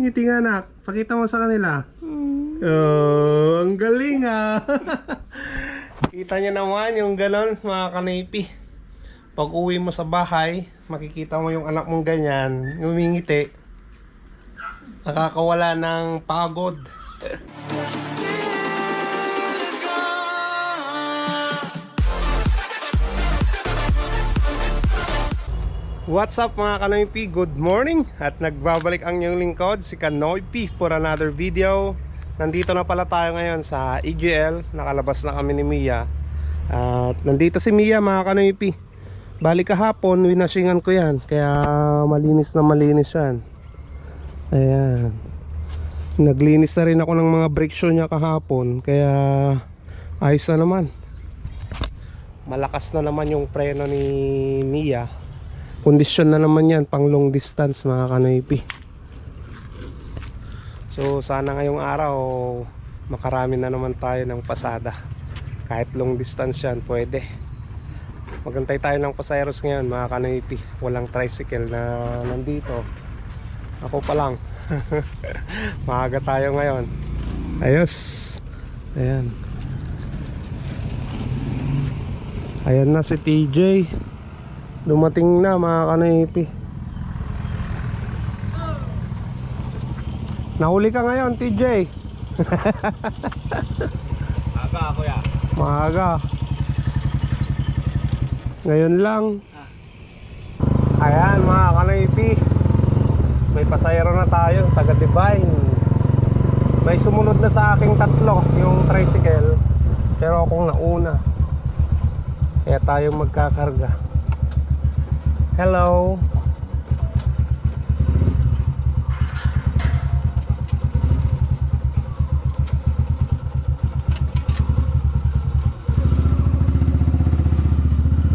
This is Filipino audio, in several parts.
Ngiti nga anak. Pakita mo sa kanila. Oh, ang galing ah. Kita niyo naman yung ganon mga kanipi. Pag uwi mo sa bahay, makikita mo yung anak mong ganyan, ngumingiti. Nakakawala ng pagod. What's up mga Kanoy P? Good morning! At nagbabalik ang inyong lingkod, si Kanoy P for another video. Nandito na pala tayo ngayon sa EGL. Nakalabas na kami ni Mia. At nandito si Mia mga Kanoy P. Balik kahapon, winasingan ko yan. Kaya malinis na malinis yan. Ayan. Naglinis na rin ako ng mga brake shoe niya kahapon. Kaya ayos na naman. Malakas na naman yung preno ni Mia. Kondisyon na naman yan pang long distance mga kanoypi. So sana ngayong araw makarami na naman tayo ng pasada. Kahit long distance yan pwede. Magantay tayo ng pasayeros ngayon mga kanoypi. Walang tricycle na nandito. Ako pa lang. Maaga tayo ngayon. Ayos. Ayan. Ayan na si TJ. Dumating na mga kanipi. Nahuli ka ngayon, TJ. Aga ako ya. Maaga. Ngayon lang. Ayan mga kanipi. May pasayro na tayo, taga Divine. May sumunod na sa aking tatlo, yung tricycle. Pero akong nauna. Kaya tayo magkakarga. Hello.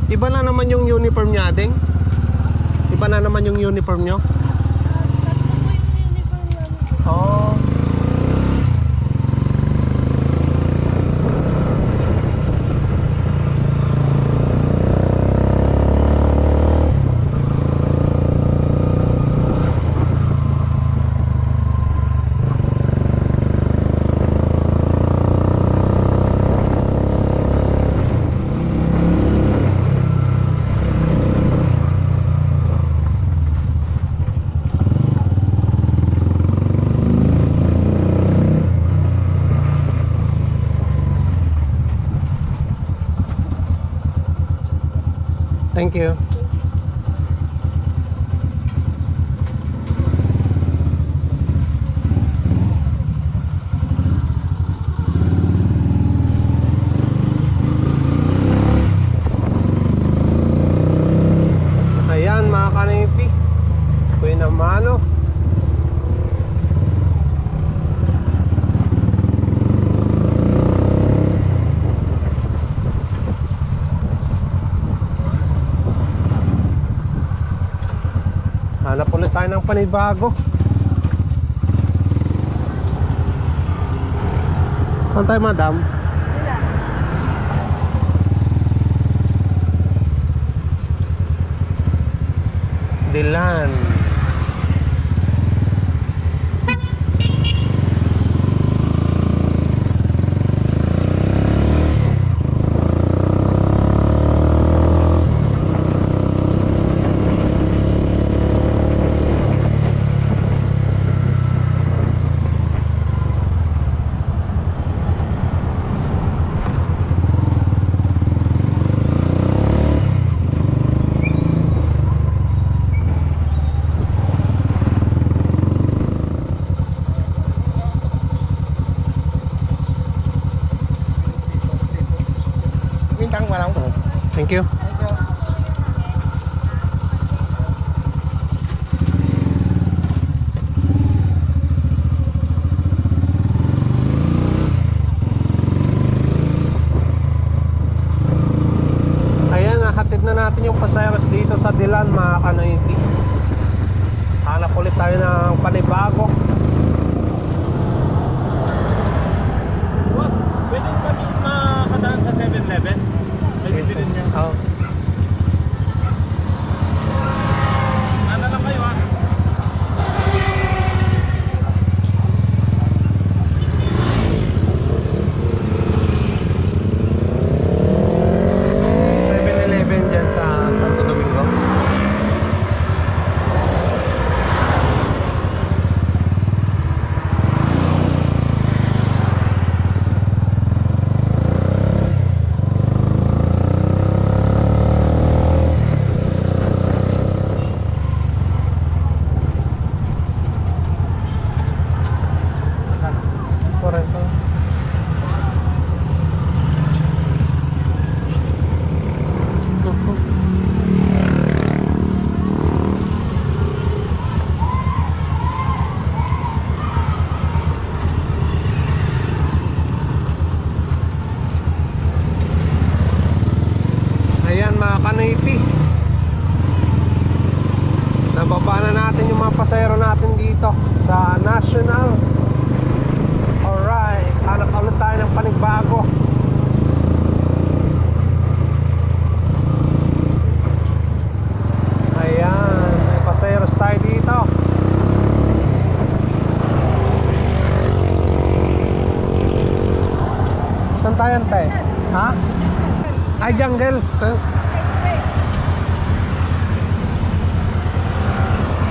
Iba na naman yung uniform niya, Adeng? Iba na naman yung uniform nyo? Thank you. Panibago. Saan tayo, madam? Wala. Dilan. Bintang walang. Thank you. Ayan, nahatid na natin yung pasayeros dito sa Dilan, mga kanoyti. Hanap ulit tayo ng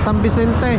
San Vicente.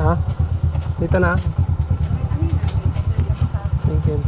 Ha? Dito na. Thank you.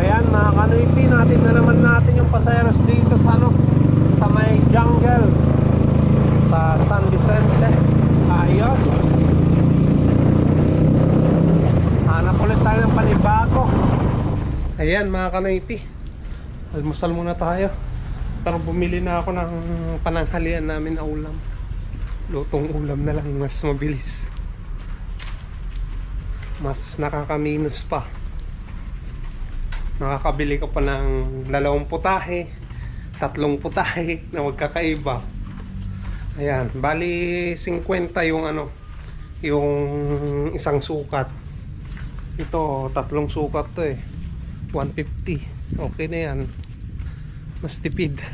Ayan mga kanoypi, natin na naman natin yung pasayeros dito sa ano, sa may jungle sa San Vicente. Ayos. Hanap ulit tayo ng panibago. Ayan mga kanoypi. Almusal muna tayo. Parang bumili na ako ng pananghalian namin na ulam. Lutong ulam na lang, mas mabilis. Mas nakakaminus pa nakakabili ka pa ng dalawang putahe, tatlong putahe na magkakaiba. Ayan, bali 50 yung ano, yung isang sukat. Ito, tatlong sukat to eh. 150. Okay na yan. Mas tipid.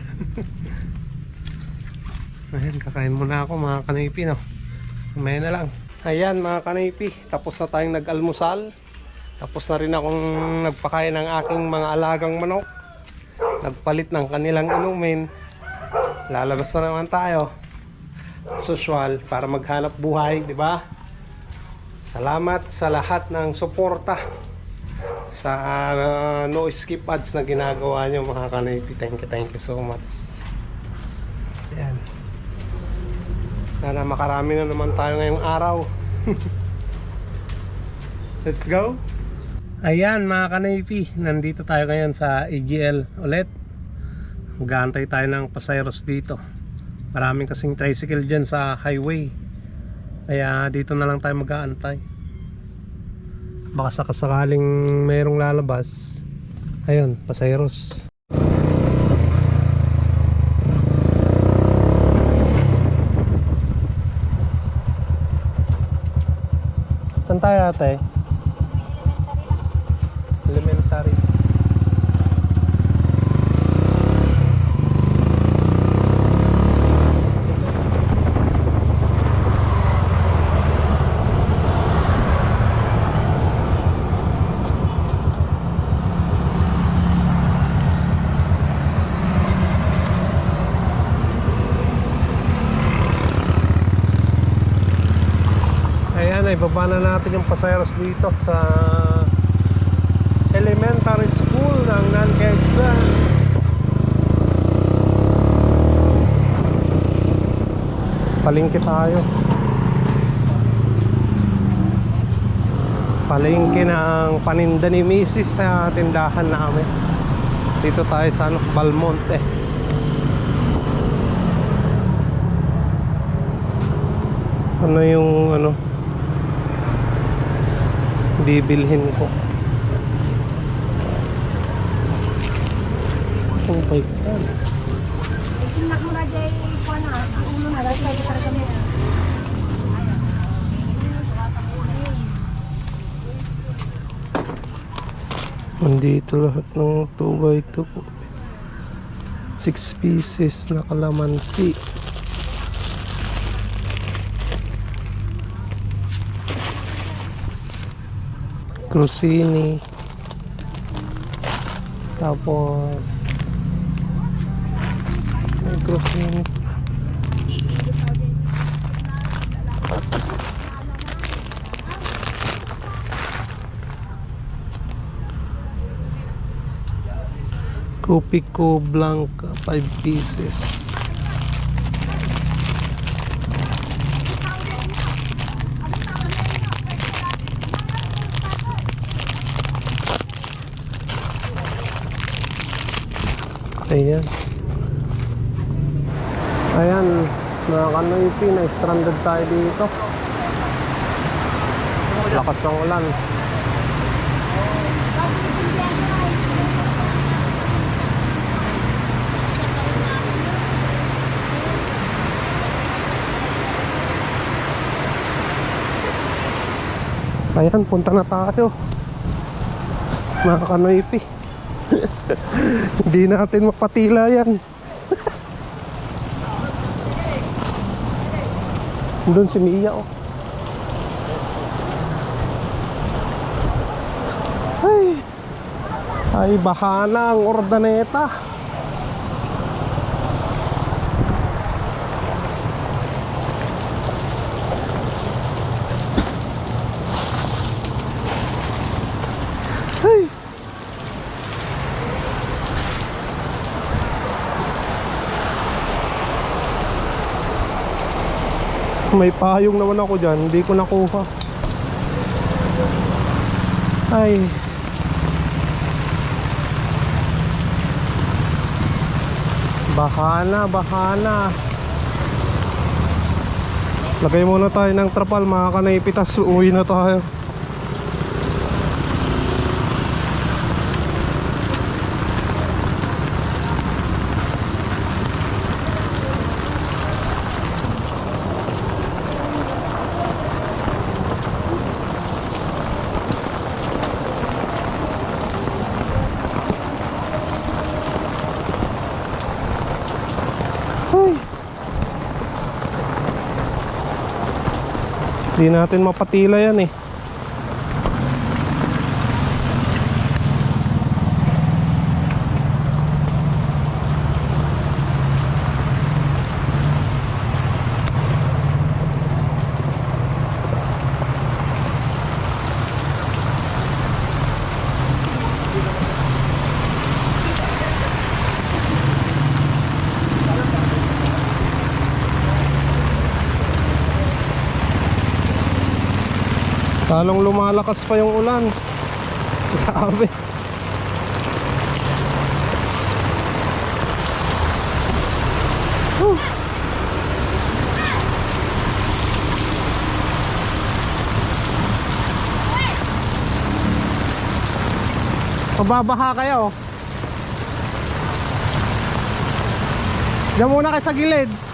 Ayan, kakain muna ako mga kanaypi no. Mamaya na lang. Ayan mga kanaypi, tapos na tayong nag-almusal. Tapos na rin akong nagpakain ng aking mga alagang manok. Nagpalit ng kanilang inumin. Lalabas na naman tayo. As usual, para maghanap buhay, di ba? Salamat sa lahat ng suporta sa uh, no skip ads na ginagawa nyo mga kanaypi. Thank you, thank you so much. Ayan. Sana makarami na naman tayo ngayong araw. Let's go. Ayan mga kanaypi, nandito tayo ngayon sa AGL ulit. Magantay tayo ng pasayros dito. Maraming kasing tricycle dyan sa highway. Kaya dito na lang tayo mag-aantay. Baka sakasakaling mayroong lalabas. Ayun, pasayros. Saan tayo ate? Elementary. Ayan, ay baba na natin yung pasayeros dito sa elementary school ng Nanquesa. Palingki tayo. Palingki ng paninda ni Mrs. sa tindahan namin. Dito tayo sa ano, Balmonte. Sana yung ano bibilhin ko. Oh my God. Nandito lahat ng 2x2 po. 6 pieces na kalamansi. Crostini. Tapos may crostini. Copico Blanca 5 pieces. Ayan. Ayan, mga kanoypi, na-stranded tayo dito. Lakas ng ulan. Ayan, punta na tayo. Mga kanoypi. Hindi natin mapatila yan. Doon si Mia oh. Ay. Ay, baha na ang ordaneta. May payong naman ako dyan, hindi ko nakuha. Ay. Bahana, bahana. Lagay muna tayo ng trapal, mga kanaipitas. Uwi na tayo. Hindi natin mapatila yan eh. Talong lumalakas pa yung ulan. Grabe. Whew. Mababaha kayo. Diyan muna kayo sa gilid.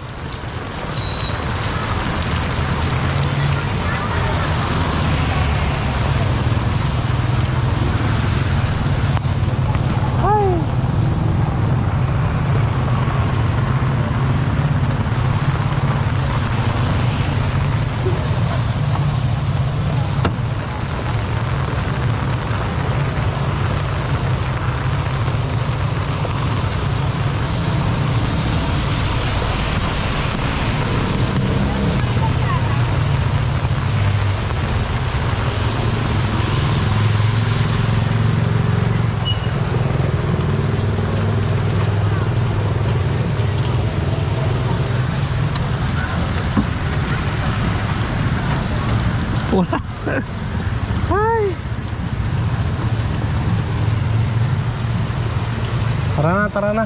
Tara na, tara na.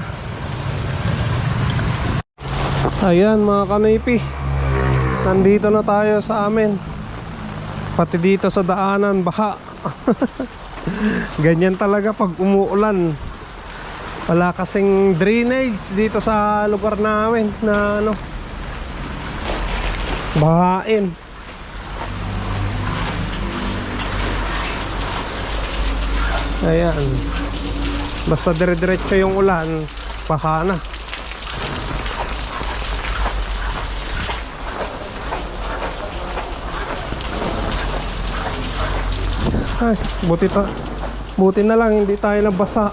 Ayan mga kanipi. Nandito na tayo sa amin. Pati dito sa daanan, baha. Ganyan talaga pag umuulan. Wala kasing drainage dito sa lugar namin na ano. Bahain. Ayan. Basta dire-diretso yung ulan, baha na. Ay, buti ta. Buti na lang hindi tayo nabasa.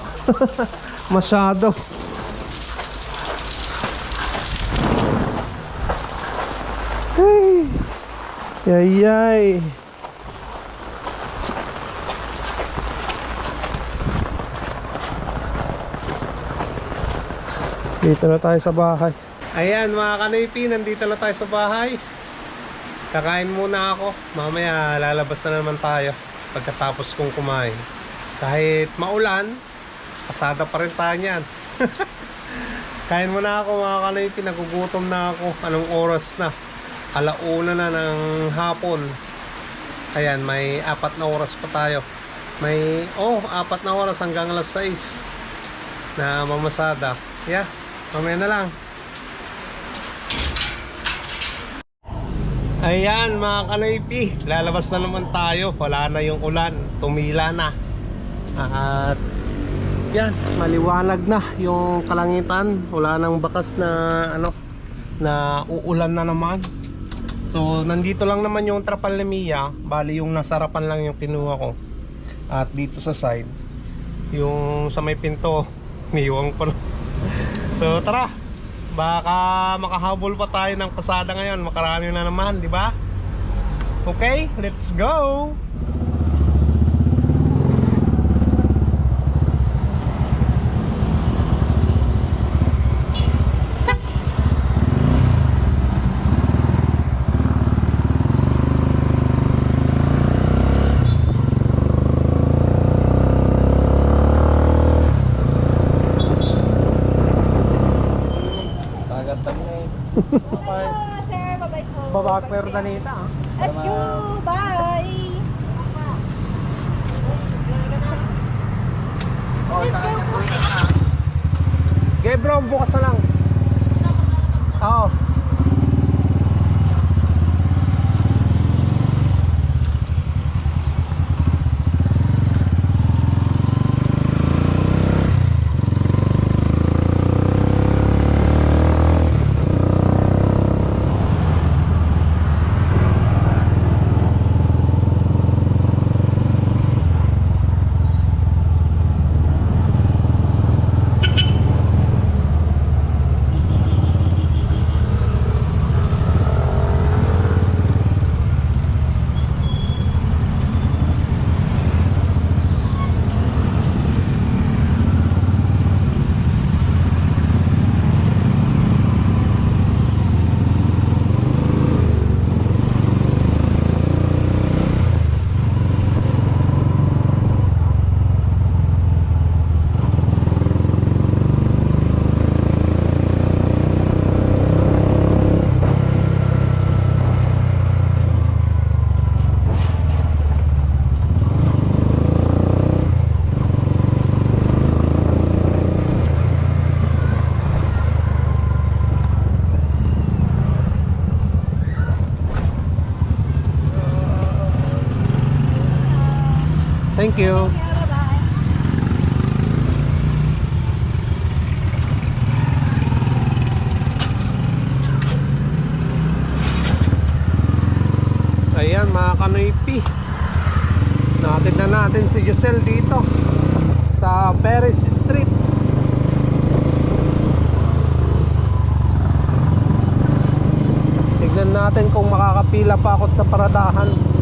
Masyado. Ay. Yay, Dito na tayo sa bahay. Ayan mga kanipi, nandito na tayo sa bahay. Kakain muna ako. Mamaya lalabas na naman tayo pagkatapos kong kumain. Kahit maulan, kasada pa rin tayo niyan. Kain muna ako mga kanipi, nagugutom na ako. Anong oras na? Alauna na ng hapon. Ayan, may apat na oras pa tayo. May, oh, apat na oras hanggang alas 6 na mamasada. Yeah, mamaya na lang. Ayan mga kanoypi, lalabas na naman tayo. Wala na yung ulan, tumila na. At yan, maliwanag na yung kalangitan. Wala nang bakas na ano na uulan na naman. So nandito lang naman yung Trapalемia, bali yung nasarapan lang yung kinuha ko. At dito sa side, yung sa may pinto, niwang ko. So tara, baka makahabol pa tayo ng pasada ngayon. Makarami na naman, di ba? Okay, let's go! Kagatan na eh. Oh, sir, bye-bye po. Babak pero danita ah. Let's go. Bye. Okay bro, bukas na lang. Oo. Thank you. Yeah, bye-bye. Ayan mga kanoypi. Nakatid na natin si Giselle dito sa Paris Street. Tignan natin kung makakapila pa ako sa paradahan.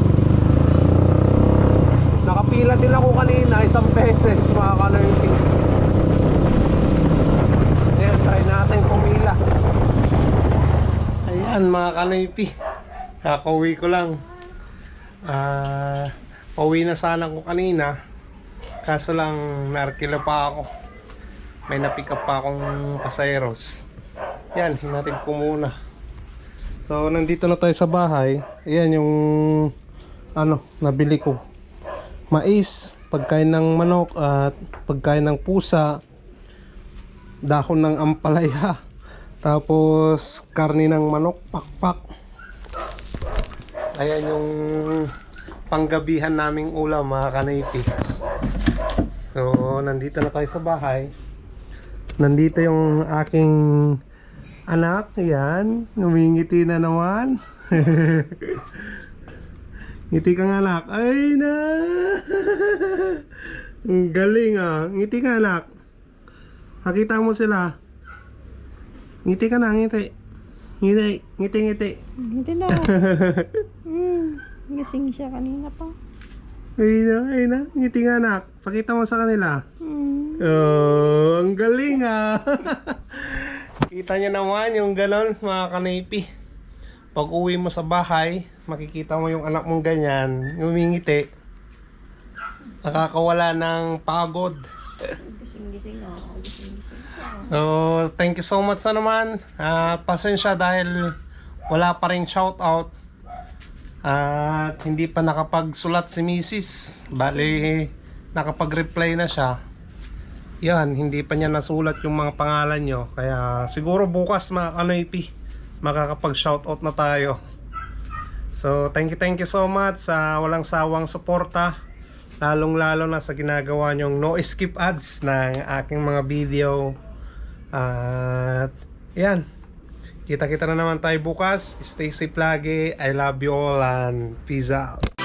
Nakapila din ako kanina isang beses mga kanoypi. Ayan, try natin pumila. Ayan mga kanoypi. Kakauwi ko lang. Ah, pauwi na sana ko kanina. Kaso lang narkila pa ako. May na-pick up pa akong pasayeros. Yan, hinatid ko muna. So, nandito na tayo sa bahay. Ayan yung ano, nabili ko. Mais, pagkain ng manok at pagkain ng pusa, dahon ng ampalaya, tapos karni ng manok, pakpak. Ayan yung panggabihan naming ulam mga kanaypi. So, nandito na tayo sa bahay. Nandito yung aking anak. Yan. Ngumingiti na naman. Ngiti ka nga anak. Ay na! Ang galing ah. Ngiti ka anak. Nakita mo sila. Ngiti ka na, ngiti. Ngiti, ngiti, ngiti. Hindi na. Hmm. Gising siya kanina pa. Ay na, ay na. Ngiti nga anak. Pakita mo sa kanila. Hmm. Oh, ang galing ah. Kita niyo naman yung ganon mga kanaypi. Pag uwi mo sa bahay, makikita mo yung anak mong ganyan, ngumingiti. Nakakawala ng pagod. Gising-gising ako. Gising-gising. So, thank you so much na naman. At pasensya dahil wala pa rin shoutout. At hindi pa nakapagsulat si Mrs. Bali, nakapag-reply na siya. Yan, hindi pa niya nasulat yung mga pangalan nyo. Kaya siguro bukas mga kanoypi, makakapag-shoutout na tayo. So, thank you, thank you so much sa walang sawang suporta. Lalong lalo na sa ginagawa nyong no skip ads ng aking mga video. At yan. Kita-kita na naman tayo bukas. Stay safe lagi. I love you all and peace out.